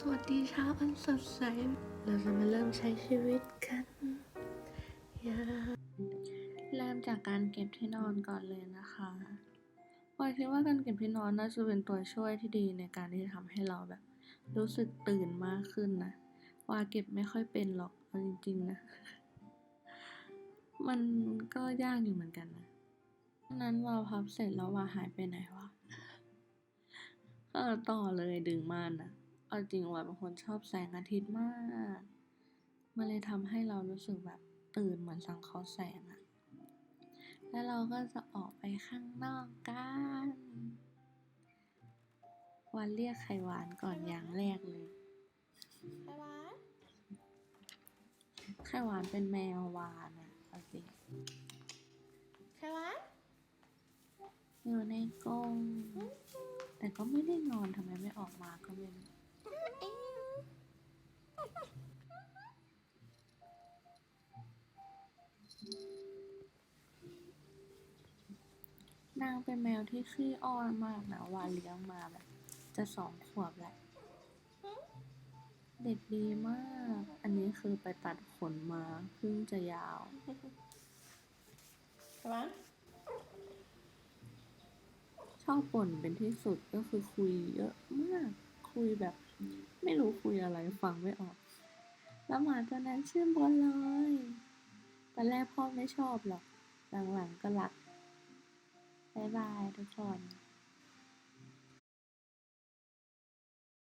สวัสดีเช้าอันสดใส เราจะมาเริ่มใช้ชีวิตกันอย่าเริ่มจากการเก็บที่นอนก่อนเลยนะคะปอยคิดว่าการเก็บที่นอนน่าจะเป็นตัวช่วยที่ดีในการที่จะทำให้เราแบบ รู้สึกตื่นมากขึ้นนะ ว่าเก็บไม่ค่อยเป็นหรอกเอาจริงๆนะ มันก็ยากอยู่เหมือนกันนะนั้นวาพับเสร็จแล้ววาหายไปไหนวะก็ต่อเลยดึงม่านนะ เอาจริงว่าเป็นคนชอบแสงอาทิตย์มาก มันเลยทำให้เรารู้สึกแบบตื่นเหมือนสังเคราะห์แสงอะแล้วเราก็จะออกไปข้างนอกกันวันเรียกไข่หวานก่อนอย่างแรกเลย ไข่หวาน ไข่หวานเป็นแมววานอะเอาจริงไข่หวาน อยู่ในกรงแต่ก็ไม่ได้นอนทำไมไม่ออกมาก็ไม่รู้ นางเป็นแมวที่ขี้อ้อนมากนะวานเลี้ยงมาแบบ จะสองขวบแหละ เด็กดีมาก อันนี้คือไปตัดขนมาเพิ่งจะยาวไข่หวานชอบบ่นเป็นที่สุดก็คือคุยเยอะมาก คุยแบบ ไม่รู้คุยอะไรฟังไม่ออก แล้วหมาตัวนั้นชื่อบอลลอยตอนแรกพ่อไม่ชอบหรอก หลังๆก็รัก บายบายทุกคน